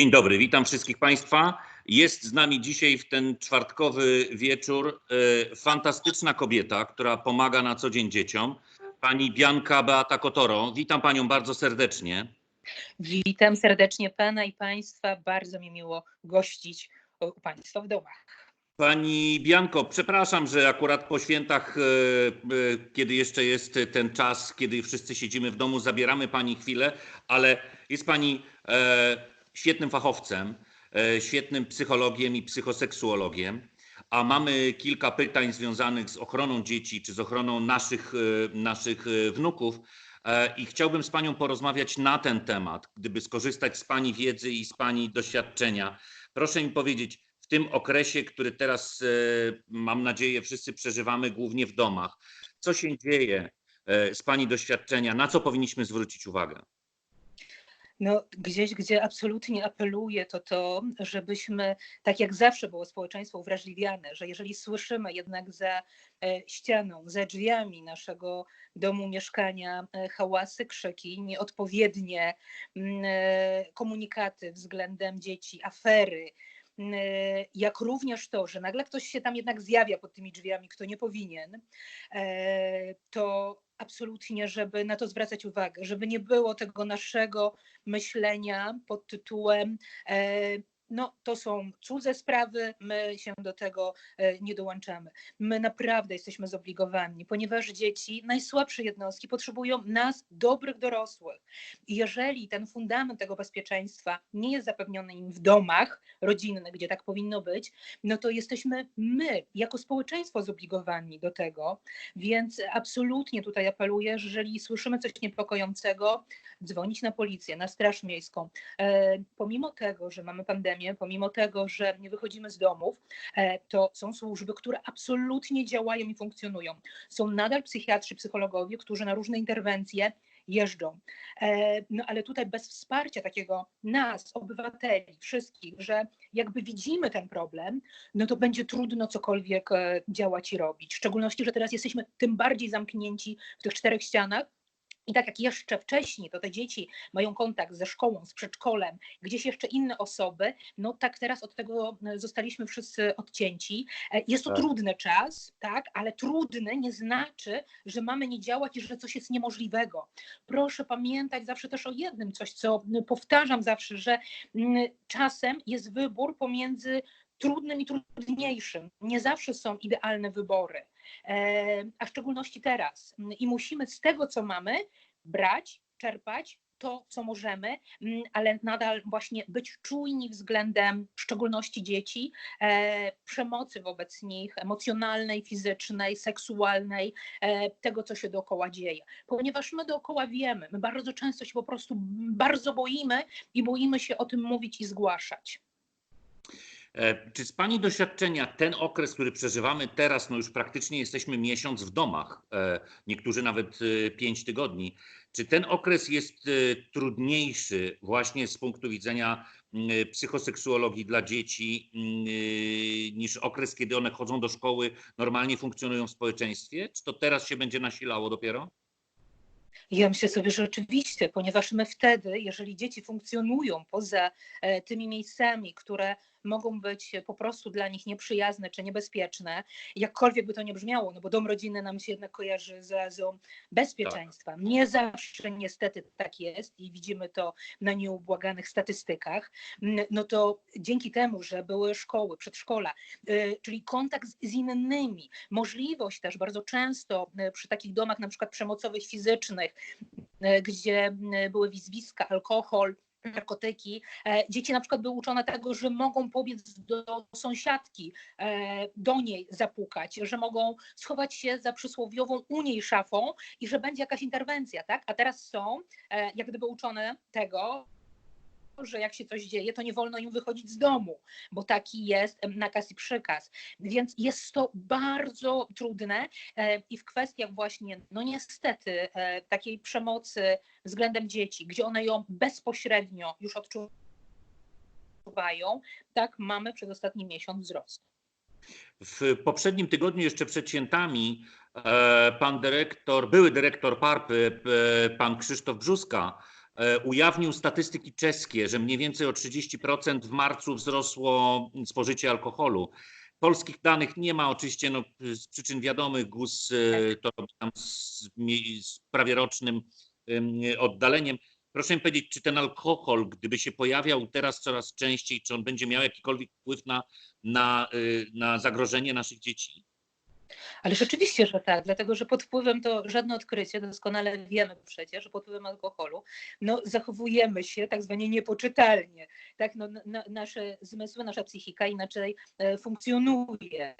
Dzień dobry, witam wszystkich Państwa. Jest z nami dzisiaj w ten czwartkowy wieczór e, fantastyczna kobieta, która pomaga na co dzień dzieciom, pani Bianka Beata Kotoro. Witam Panią bardzo serdecznie. Witam serdecznie Pana i Państwa. Bardzo mi miło gościć u Państwa w domach. Pani Bianko, przepraszam, że akurat po świętach, e, e, kiedy jeszcze jest ten czas, kiedy wszyscy siedzimy w domu, zabieramy Pani chwilę, ale jest Pani świetnym fachowcem, świetnym psychologiem i psychoseksuologiem, a mamy kilka pytań związanych z ochroną dzieci czy z ochroną naszych, naszych wnuków. I chciałbym z Panią porozmawiać na ten temat, gdyby skorzystać z Pani wiedzy i z Pani doświadczenia. Proszę mi powiedzieć, tym okresie, który teraz, e, mam nadzieję, wszyscy przeżywamy głównie w domach. Co się dzieje e, z Pani doświadczenia? Na co powinniśmy zwrócić uwagę? No, gdzieś, gdzie absolutnie apeluję, to to, żebyśmy, tak jak zawsze było społeczeństwo uwrażliwiane, że jeżeli słyszymy jednak za e, ścianą, za drzwiami naszego domu, mieszkania hałasy, krzyki, nieodpowiednie mm, komunikaty względem dzieci, afery, E, jak również to, że nagle ktoś się tam jednak zjawia pod tymi drzwiami, kto nie powinien, e, to absolutnie, żeby na to zwracać uwagę, żeby nie było tego naszego myślenia pod tytułem e, no to są cudze sprawy, my się do tego e, nie dołączamy. My naprawdę jesteśmy zobligowani, ponieważ dzieci, najsłabsze jednostki potrzebują nas, dobrych dorosłych. I jeżeli ten fundament tego bezpieczeństwa nie jest zapewniony im w domach rodzinnych, gdzie tak powinno być, no to jesteśmy my, jako społeczeństwo, zobligowani do tego. Więc absolutnie tutaj apeluję, że jeżeli słyszymy coś niepokojącego, dzwonić na policję, na Straż Miejską. E, pomimo tego, że mamy pandemię, pomimo tego, że nie wychodzimy z domów, e, to są służby, które absolutnie działają i funkcjonują. Są nadal psychiatrzy, psychologowie, którzy na różne interwencje jeżdżą. E, no ale tutaj bez wsparcia takiego nas, obywateli, wszystkich, że jakby widzimy ten problem, no to będzie trudno cokolwiek działać i robić. W szczególności, że teraz jesteśmy tym bardziej zamknięci w tych czterech ścianach, i tak jak jeszcze wcześniej to te dzieci mają kontakt ze szkołą, z przedszkolem, gdzieś jeszcze inne osoby, no tak teraz od tego e, zostaliśmy wszyscy odcięci. E, jest to tak. trudny czas, tak, ale trudny nie znaczy, że mamy nie działać i że coś jest niemożliwego. Proszę pamiętać zawsze też o jednym, coś co powtarzam zawsze, że czasem jest wybór pomiędzy trudnym i trudniejszym. Nie zawsze są idealne wybory. E, a w szczególności teraz. I musimy z tego, co mamy, brać, czerpać to, co możemy, ale nadal właśnie być czujni względem w szczególności dzieci, e, przemocy wobec nich, emocjonalnej, fizycznej, seksualnej, e, tego, co się dookoła dzieje. Ponieważ my dookoła wiemy, my bardzo często się po prostu bardzo boimy i boimy się o tym mówić i zgłaszać. E, czy z Pani doświadczenia ten okres, który przeżywamy teraz, no już praktycznie jesteśmy miesiąc w domach, e, niektórzy nawet e, pięć tygodni, czy ten okres jest trudniejszy właśnie z punktu widzenia psychoseksuologii dla dzieci niż okres, kiedy one chodzą do szkoły, normalnie funkcjonują w społeczeństwie? Czy to teraz się będzie nasilało dopiero? Ja myślę sobie, że oczywiście, ponieważ my wtedy, jeżeli dzieci funkcjonują poza tymi miejscami, które mogą być po prostu dla nich nieprzyjazne czy niebezpieczne, jakkolwiek by to nie brzmiało, no bo dom rodzinny nam się jednak kojarzy z oazą bezpieczeństwa. Tak. Nie zawsze niestety tak jest i widzimy to na nieubłaganych statystykach, no to dzięki temu, że były szkoły, przedszkola, y, czyli kontakt z innymi, możliwość też bardzo często y, przy takich domach na przykład przemocowych, fizycznych, y, gdzie były wizwiska, alkohol, narkotyki. E, dzieci na przykład były uczone tego, że mogą pobiec do sąsiadki, e, do niej zapukać, że mogą schować się za przysłowiową u niej szafą i że będzie jakaś interwencja, tak? A teraz są e, jak gdyby uczone tego, że jak się coś dzieje, to nie wolno im wychodzić z domu, bo taki jest nakaz i przykaz. Więc jest to bardzo trudne e, i w kwestiach właśnie, no niestety, e, takiej przemocy względem dzieci, gdzie one ją bezpośrednio już odczuwają, tak mamy przez ostatni miesiąc wzrost. W poprzednim tygodniu, jeszcze przed świętami, e, pan dyrektor, były dyrektor Parpy, pan Krzysztof Brzuska, ujawnił statystyki czeskie, że mniej więcej o 30% w marcu wzrosło spożycie alkoholu. Polskich danych nie ma oczywiście no, z przyczyn wiadomych. GUS e, to robi tam z, z prawie rocznym em, oddaleniem. Proszę mi powiedzieć, czy ten alkohol, gdyby się pojawiał teraz coraz częściej, czy on będzie miał jakikolwiek wpływ na, na, y, na zagrożenie naszych dzieci? Ale rzeczywiście, że tak, dlatego że pod wpływem to żadne odkrycie, doskonale wiemy przecież, że pod wpływem alkoholu no, zachowujemy się tak zwanie niepoczytalnie. Tak, no, na, nasze zmysły, nasza psychika inaczej e, funkcjonuje.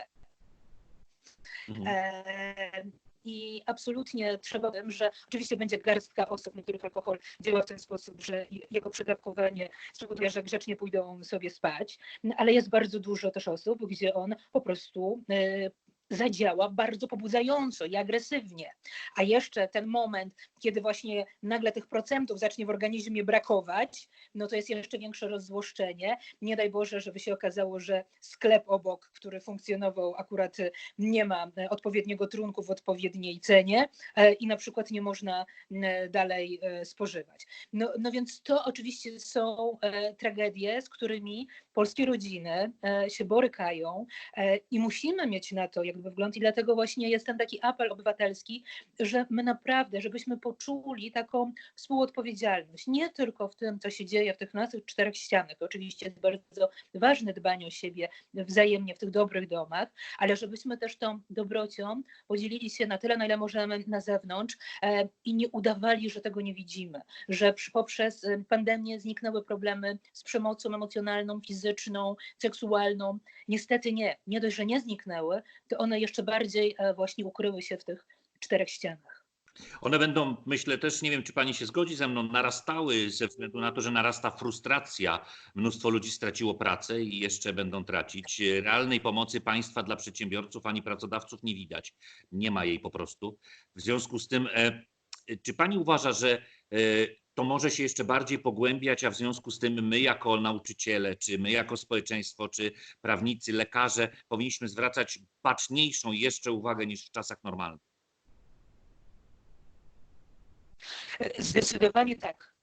Mhm. E, I absolutnie trzeba wiem, że oczywiście będzie garstka osób, na których alkohol działa w ten sposób, że jego przydawkowanie spowoduje, że grzecznie pójdą sobie spać, No, ale jest bardzo dużo też osób, gdzie on po prostu e, zadziała bardzo pobudzająco i agresywnie. A jeszcze ten moment, kiedy właśnie nagle tych procentów zacznie w organizmie brakować, no to jest jeszcze większe rozzłoszczenie. Nie daj Boże, żeby się okazało, że sklep obok, który funkcjonował akurat y, nie ma e, odpowiedniego trunku w odpowiedniej cenie e, i na przykład nie można m, dalej spożywać. No, no więc to oczywiście są e, tragedie, z którymi polskie rodziny e, się borykają i musimy mieć na to jakby wgląd i dlatego właśnie jest ten taki apel obywatelski, że my naprawdę, żebyśmy poczuli taką współodpowiedzialność, nie tylko w tym, co się dzieje w tych naszych czterech ścianach, oczywiście jest bardzo ważne dbanie o siebie wzajemnie w tych dobrych domach, ale żebyśmy też tą dobrocią podzielili się na tyle, na ile możemy na zewnątrz e, i nie udawali, że tego nie widzimy, że poprzez e, pandemię zniknęły problemy z przemocą emocjonalną, fizyczną, seksualną. Niestety nie. Nie dość, że nie zniknęły, to one jeszcze bardziej e, właśnie ukryły się w tych czterech ścianach. One będą, myślę też, nie wiem, czy pani się zgodzi ze mną, narastały ze względu na to, że narasta frustracja. Mnóstwo ludzi straciło pracę i jeszcze będą tracić. Realnej pomocy państwa dla przedsiębiorców ani pracodawców nie widać. Nie ma jej po prostu. W związku z tym, e, czy pani uważa, że e, to może się jeszcze bardziej pogłębiać, a w związku z tym my jako nauczyciele, czy my jako społeczeństwo, czy prawnicy, lekarze powinniśmy zwracać baczniejszą jeszcze uwagę niż w czasach normalnych? Zdecydowanie tak.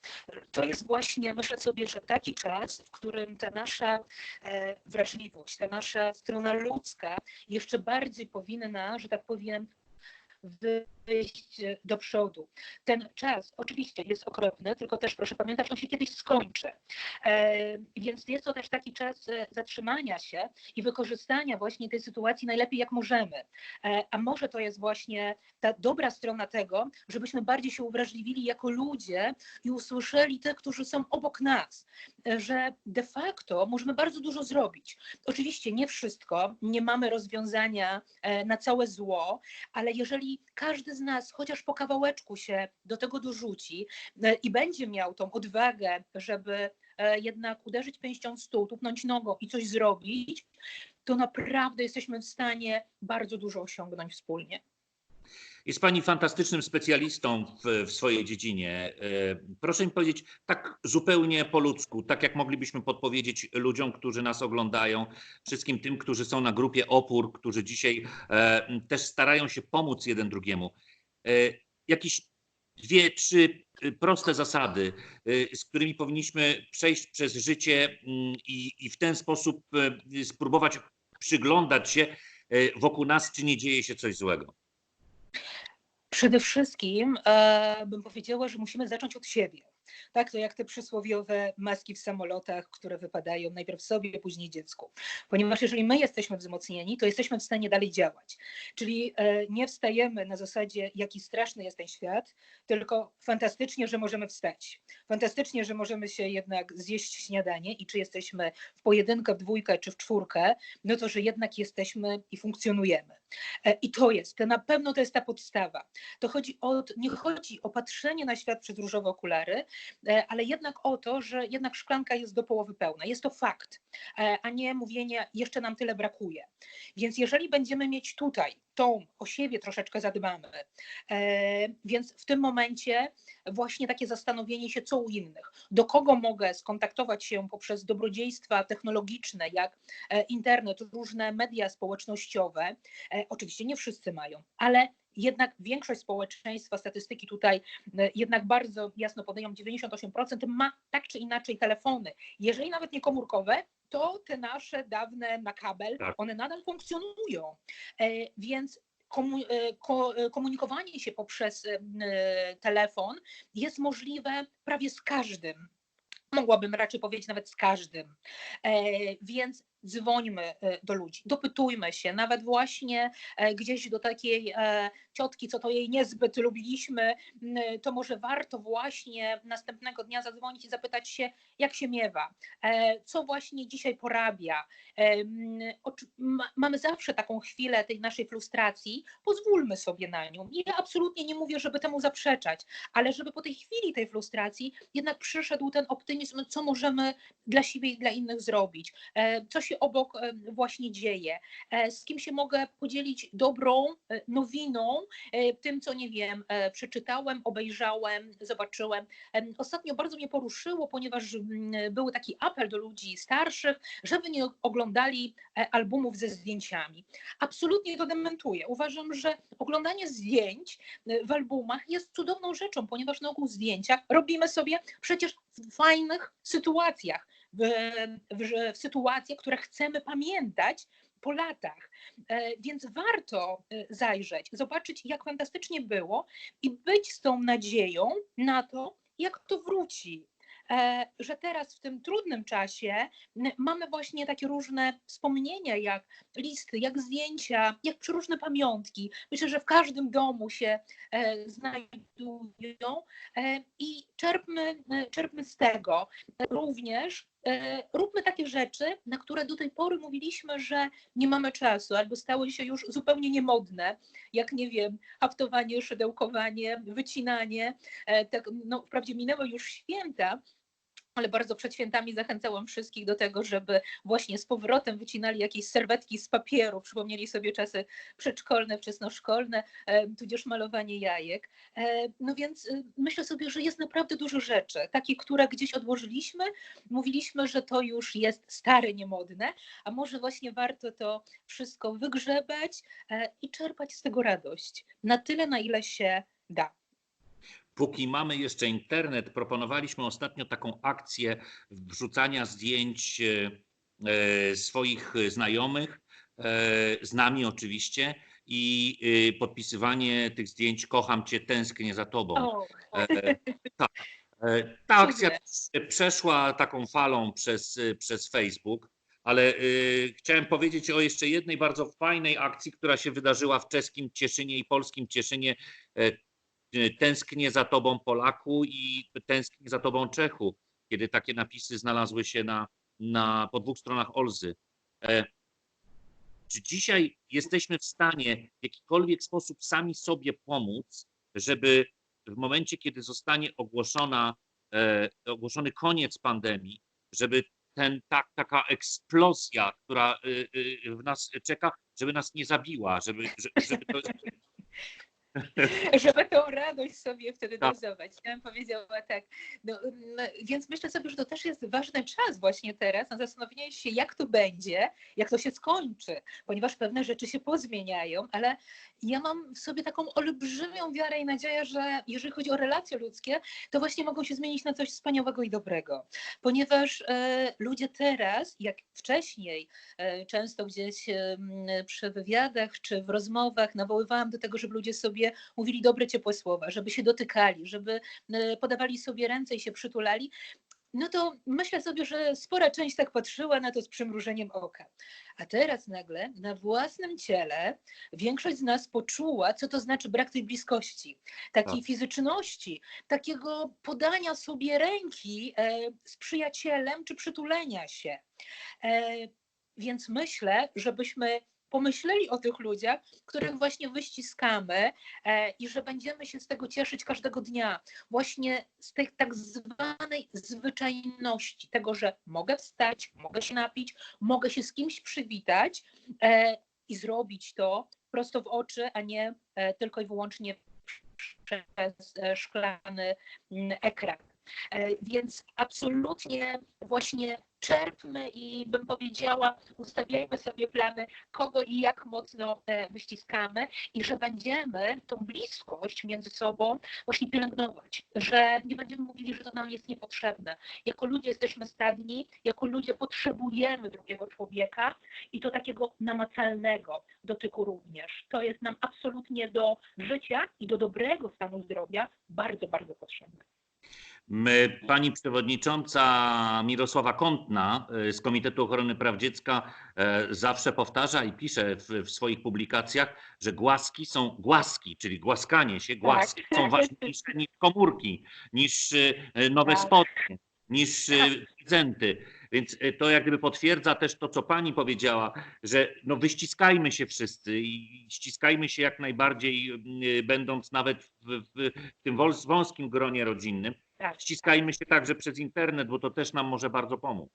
To jest właśnie, myślę sobie, że taki czas, w którym ta nasza e, wrażliwość, ta nasza strona ludzka jeszcze bardziej powinna, że tak powiem, wyjść do przodu. Ten czas oczywiście jest okropny, tylko też proszę pamiętać, on się kiedyś skończy. E, więc jest to też taki czas e, zatrzymania się i wykorzystania właśnie tej sytuacji najlepiej jak możemy. E, a może to jest właśnie ta dobra strona tego, żebyśmy bardziej się uwrażliwili jako ludzie i usłyszeli tych, którzy są obok nas, e, że de facto możemy bardzo dużo zrobić. Oczywiście nie wszystko, nie mamy rozwiązania e, na całe zło, ale jeżeli każdy z nas chociaż po kawałeczku się do tego dorzuci e, i będzie miał tą odwagę, żeby e, jednak uderzyć pięścią w stół, tupnąć nogą i coś zrobić, to naprawdę jesteśmy w stanie bardzo dużo osiągnąć wspólnie. Jest Pani fantastycznym specjalistą w, w, swojej dziedzinie. E, Proszę mi powiedzieć tak zupełnie po ludzku, tak jak moglibyśmy podpowiedzieć ludziom, którzy nas oglądają, wszystkim tym, którzy są na grupie opór, którzy dzisiaj e, też starają się pomóc jeden drugiemu. E, Jakieś dwie, trzy proste zasady, z którymi powinniśmy przejść przez życie mm, i, i w ten sposób spróbować przyglądać się wokół nas, czy nie dzieje się coś złego. Przede wszystkim e, bym powiedziała, że musimy zacząć od siebie. Tak, to jak te przysłowiowe maski w samolotach, które wypadają najpierw sobie, później dziecku. Ponieważ jeżeli my jesteśmy wzmocnieni, to jesteśmy w stanie dalej działać. Czyli e, nie wstajemy na zasadzie, jaki straszny jest ten świat, tylko fantastycznie, że możemy wstać. Fantastycznie, że możemy się jednak zjeść śniadanie i czy jesteśmy w pojedynkę, w dwójkę czy w czwórkę, no to, że jednak jesteśmy i funkcjonujemy. E, I to jest, to na pewno to jest ta podstawa. To chodzi o, nie chodzi o patrzenie na świat przez różowe okulary, ale jednak o to, że jednak szklanka jest do połowy pełna. Jest to fakt, e, a nie mówienie, jeszcze nam tyle brakuje. Więc jeżeli będziemy mieć tutaj tą o siebie troszeczkę zadbamy, więc w tym momencie właśnie takie zastanowienie się, co u innych, do kogo mogę skontaktować się poprzez dobrodziejstwa technologiczne, jak internet, różne media społecznościowe. Oczywiście nie wszyscy mają, ale jednak większość społeczeństwa, statystyki tutaj e, jednak bardzo jasno podają, 98% ma tak czy inaczej telefony. Jeżeli nawet nie komórkowe, to te nasze dawne na kabel, Tak. one nadal funkcjonują. E, Więc e, ko- komunikowanie się poprzez telefon jest możliwe prawie z każdym. Mogłabym raczej powiedzieć nawet z każdym. Więc dzwońmy e, do ludzi, dopytujmy się, nawet właśnie e, gdzieś do takiej e, ciotki, co to jej niezbyt lubiliśmy, to może warto właśnie następnego dnia zadzwonić i zapytać się, jak się miewa, co właśnie dzisiaj porabia. Mamy zawsze taką chwilę tej naszej frustracji, pozwólmy sobie na nią. Ja absolutnie nie mówię, żeby temu zaprzeczać, ale żeby po tej chwili tej frustracji jednak przyszedł ten optymizm, co możemy dla siebie i dla innych zrobić, e, co się obok e, właśnie dzieje, e, z kim się mogę podzielić dobrą e, nowiną, tym, co nie wiem, przeczytałem, obejrzałem, zobaczyłem. Em, Ostatnio bardzo mnie poruszyło, ponieważ mm, był taki apel do ludzi starszych, żeby nie oglądali albumów ze zdjęciami. Absolutnie to dementuję. Uważam, że oglądanie zdjęć w albumach jest cudowną rzeczą, ponieważ na ogół zdjęcia robimy sobie przecież w fajnych sytuacjach, w, w, w sytuacjach, które chcemy pamiętać po latach. E, Więc warto e, zajrzeć, zobaczyć, jak fantastycznie było i być z tą nadzieją na to, jak to wróci. E, Że teraz w tym trudnym czasie mamy właśnie takie różne wspomnienia, jak listy, jak zdjęcia, jak przeróżne pamiątki. Myślę, że w każdym domu się znajdują i czerpmy, czerpmy z tego. Również róbmy takie rzeczy, na które do tej pory mówiliśmy, że nie mamy czasu, albo stały się już zupełnie niemodne, jak nie wiem, haftowanie, szydełkowanie, wycinanie. E, Tak, no, wprawdzie minęły już święta, ale bardzo przed świętami zachęcałam wszystkich do tego, żeby właśnie z powrotem wycinali jakieś serwetki z papieru, przypomnieli sobie czasy przedszkolne, wczesnoszkolne, e, tudzież malowanie jajek. E, No więc e, myślę sobie, że jest naprawdę dużo rzeczy, takich, które gdzieś odłożyliśmy, mówiliśmy, że to już jest stare, niemodne, a może właśnie warto to wszystko wygrzebać i czerpać z tego radość, na tyle, na ile się da. Póki mamy jeszcze internet, proponowaliśmy ostatnio taką akcję wrzucania zdjęć e, e, swoich znajomych, e, z nami oczywiście, i e, podpisywanie tych zdjęć Kocham Cię, tęsknię za Tobą. O, E, tak. Ta akcja przeszła taką falą przez, e, przez Facebook, ale e, chciałem powiedzieć o jeszcze jednej bardzo fajnej akcji, która się wydarzyła w czeskim Cieszynie i polskim Cieszynie. E, Tęsknię za tobą Polaku i tęsknię za tobą Czechu, kiedy takie napisy znalazły się na, na, po dwóch stronach Olzy. E, Czy dzisiaj jesteśmy w stanie w jakikolwiek sposób sami sobie pomóc, żeby w momencie, kiedy zostanie ogłoszona, e, ogłoszony koniec pandemii, żeby ten, tak, taka eksplozja, która y, y, w nas czeka, żeby nas nie zabiła, żeby, że- żeby to, żeby tą radość sobie wtedy Tak. dozować. Ja bym powiedziała tak. No, mm, więc myślę sobie, że to też jest ważny czas właśnie teraz na zastanowienie się, jak to będzie, jak to się skończy, ponieważ pewne rzeczy się pozmieniają, ale ja mam w sobie taką olbrzymią wiarę i nadzieję, że jeżeli chodzi o relacje ludzkie, to właśnie mogą się zmienić na coś wspaniałego i dobrego, ponieważ e, ludzie teraz, jak wcześniej, e, często gdzieś e, przy wywiadach czy w rozmowach nawoływałam do tego, żeby ludzie sobie mówili dobre, ciepłe słowa, żeby się dotykali, żeby e, podawali sobie ręce i się przytulali. No to myślę sobie, że spora część tak patrzyła na to z przymrużeniem oka. A teraz nagle na własnym ciele większość z nas poczuła, co to znaczy brak tej bliskości, takiej Tak. fizyczności, takiego podania sobie ręki e, z przyjacielem czy przytulenia się. E, więc myślę, żebyśmy pomyśleli o tych ludziach, których właśnie wyściskamy e, i że będziemy się z tego cieszyć każdego dnia. Właśnie z tej tak zwanej zwyczajności, tego, że mogę wstać, mogę się napić, mogę się z kimś przywitać e, i zrobić to prosto w oczy, a nie e, tylko i wyłącznie przez e, szklany mm, ekran. E, Więc absolutnie właśnie czerpmy i bym powiedziała, ustawiajmy sobie plany, kogo i jak mocno e, wyściskamy i że będziemy tą bliskość między sobą właśnie pielęgnować, że nie będziemy mówili, że to nam jest niepotrzebne. Jako ludzie jesteśmy stadni, jako ludzie potrzebujemy drugiego człowieka i to takiego namacalnego dotyku również. To jest nam absolutnie do życia i do dobrego stanu zdrowia bardzo, bardzo potrzebne. My- Pani przewodnicząca Mirosława Kątna y, z Komitetu Ochrony Praw Dziecka e, zawsze powtarza i pisze w, w swoich publikacjach, że głaski są głaski, czyli głaskanie się, głaski są ważniejsze niż komórki, niż y, nowe Tak. spodnie, niż y, Tak. prezenty. Więc y, to jak gdyby potwierdza też to, co pani powiedziała, że no wyściskajmy się wszyscy i ściskajmy się jak najbardziej, y, będąc nawet w, w, tym wąs- wąskim gronie rodzinnym. Tak. Ściskajmy się także przez internet, bo to też nam może bardzo pomóc.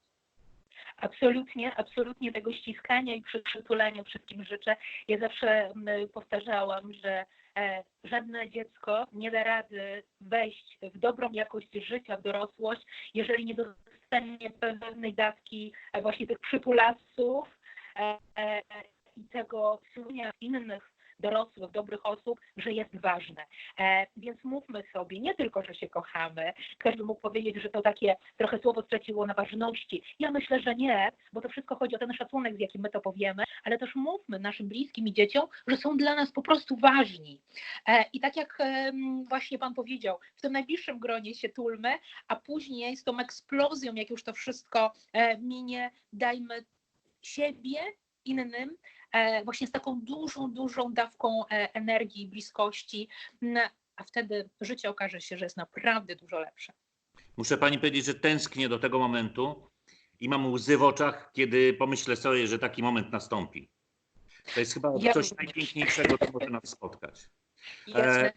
Absolutnie, absolutnie tego ściskania i przy- przytulania wszystkim życzę. Ja zawsze mm, powtarzałam, że e, żadne dziecko nie da rady wejść w dobrą jakość życia, w dorosłość, jeżeli nie dostanie pewnej dawki e, właśnie tych przytulasów e, i tego słuchania innych dorosłych, dobrych osób, że jest ważne. E, więc mówmy sobie, nie tylko, że się kochamy, ktoś by mógł powiedzieć, że to takie trochę słowo straciło na ważności. Ja myślę, że nie, bo to wszystko chodzi o ten szacunek, z jakim my to powiemy, ale też mówmy naszym bliskim i dzieciom, że są dla nas po prostu ważni. E, I tak jak em, właśnie Pan powiedział, w tym najbliższym gronie się tulmy, a później z tą eksplozją, jak już to wszystko e, minie, dajmy siebie innym, e, właśnie z taką dużą, dużą dawką e, energii, bliskości, n- a wtedy życie okaże się, że jest naprawdę dużo lepsze. Muszę pani powiedzieć, że tęsknię do tego momentu i mam łzy w oczach, kiedy pomyślę sobie, że taki moment nastąpi. To jest chyba Ja coś również. najpiękniejszego, co może nas spotkać. Jasne.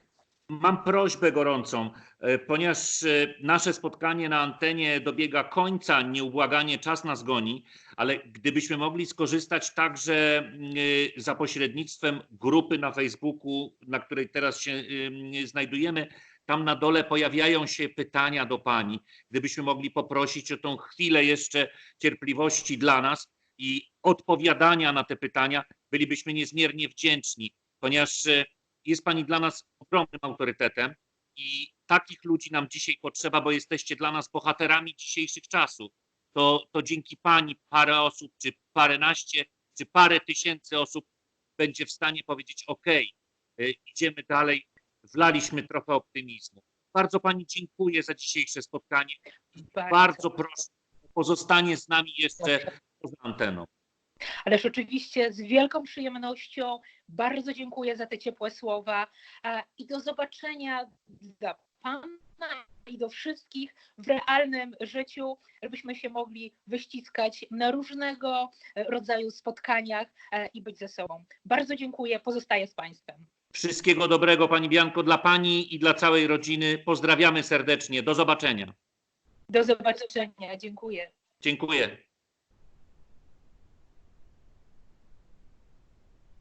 Mam prośbę gorącą, e, ponieważ e, nasze spotkanie na antenie dobiega końca, nieubłaganie czas nas goni, ale gdybyśmy mogli skorzystać także mm, e, za pośrednictwem grupy na Facebooku, na której teraz się znajdujemy, tam na dole pojawiają się pytania do Pani. Gdybyśmy mogli poprosić o tą chwilę jeszcze cierpliwości dla nas i odpowiadania na te pytania, bylibyśmy niezmiernie wdzięczni, ponieważ jest Pani dla nas ogromnym autorytetem i takich ludzi nam dzisiaj potrzeba, bo jesteście dla nas bohaterami dzisiejszych czasów. To, to dzięki Pani parę osób, czy paręnaście, czy parę tysięcy osób będzie w stanie powiedzieć: OK, idziemy dalej, wlaliśmy trochę optymizmu. Bardzo Pani dziękuję za dzisiejsze spotkanie. Bardzo proszę o pozostanie z nami jeszcze Proszę. poza anteną. Ależ oczywiście z wielką przyjemnością bardzo dziękuję za te ciepłe słowa i do zobaczenia dla Pana i do wszystkich w realnym życiu, żebyśmy się mogli wyściskać na różnego rodzaju spotkaniach e, i być ze sobą. Bardzo dziękuję, pozostaję z Państwem. Wszystkiego dobrego Pani Bianko dla Pani i dla całej rodziny. Pozdrawiamy serdecznie. Do zobaczenia. Do zobaczenia, dziękuję. Dziękuję.